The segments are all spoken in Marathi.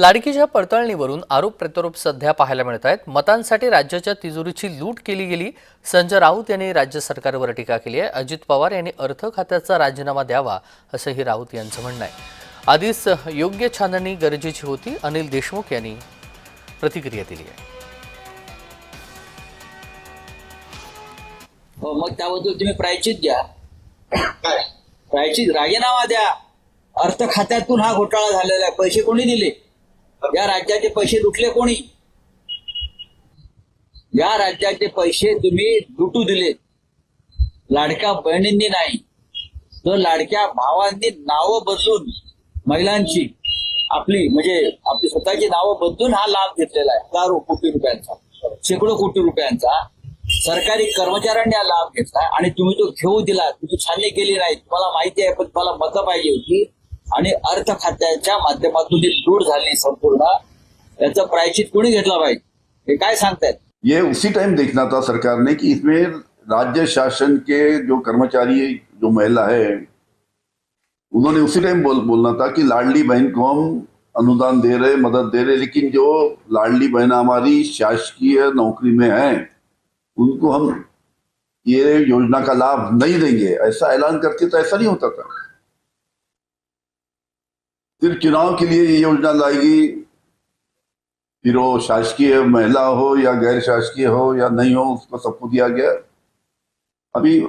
लाडकीच्या पडताळणीवरून आरोप प्रत्यारोप सध्या पाहायला मिळत आहेत. मतांसाठी राज्याच्या तिजोरीची लूट केली गेली. संजय राऊत यांनी राज्य सरकारवर टीका केली आहे. अजित पवार यांनी अर्थ खात्याचा राजीनामा द्यावा असंही राऊत यांचं म्हणणं आहे. आधीच योग्य छाननी गरजेची होती. अनिल देशमुख यांनी प्रतिक्रिया दिली आहे. हो मग त्याबद्दल तुम्ही प्रायचित घ्या. प्रायचित राजीनामा द्या. अर्थ खात्यातून हा घोटाळा झालेला आहे. पैसे कोणी दिले? या राज्याचे पैसे लुटले कोणी? या राज्याचे पैसे तुम्ही लुटू दिले. लाडक्या बहिणींनी नाही तर लाडक्या भावांनी नावं बदलून महिलांची आपली म्हणजे आपली स्वतःची नावं बदलून हा लाभ घेतलेला आहे. हजारो कोटी रुपयांचा शेकडो कोटी रुपयांचा सरकारी कर्मचाऱ्यांनी हा लाभ घेतला आणि तुम्ही तो घेऊ दिला तुम्ही छाननी केली नाही. तुम्हाला माहिती आहे पण तुम्हाला मतं पाहिजे होती. आणि अर्थ खात्याच्या माध्यमातून ही लूट झाली संपूर्ण. याचा प्रायचित कोणी घेतला पाहिजे हे काय सांगतायत? ये उसी टाइम देखना था सरकार ने कि इसमें राज्य शासन के जो कर्मचारी जो महिला है उन्होंने उसी टाइम बोल, बोलना था कि लाडली बहन को हम अनुदान दे रहे मदद दे रहे लेकिन जो लाडली बहन हमारी शासकीय नौकरी में है उनको हम ये योजना का लाभ नहीं देंगे। ऐसा ऐलान करते तो ऐसा नहीं होता था। फिर चुनाव के लिए ये योजना लाएगी। फिर वो शासकीय महिला हो या गैर शासकीय हो या नहीं हो, उसको सबको दिया गया। अभी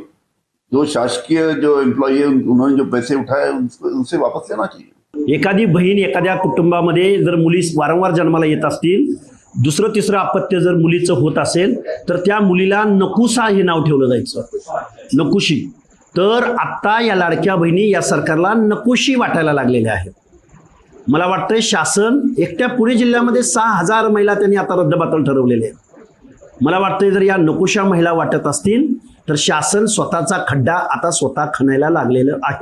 जो शासकीय जो एम्प्लॉई है उन्होंने जो पैसे उठाए उनको उनसे वापस लेना चाहिए। एखादी बहीण एखाद्या कुटुंबामध्ये जर मुली वारंवार जन्माला येत असतील, दुसरं, तिसरं अपत्य जर मुलीचं होत असेल, तर त्या मुलीला नकुसा हे नाव ठेवलं जायचं. नकुशी. तर आत्ता या लाडक्या बहिणी या सरकारला नकोशी वाटायला लागलेल्या आहेत. मला वाटतंय शासन एकट्या पुणे जिल्ह्यामध्ये सहा हजार महिला त्यांनी आता रद्दबातल ठरवलेले आहेत. मला वाटतंय जर या नकोशा महिला वाटत असतील तर शासन स्वतःचा खड्डा आता स्वतः खणायला लागलेलं आहे.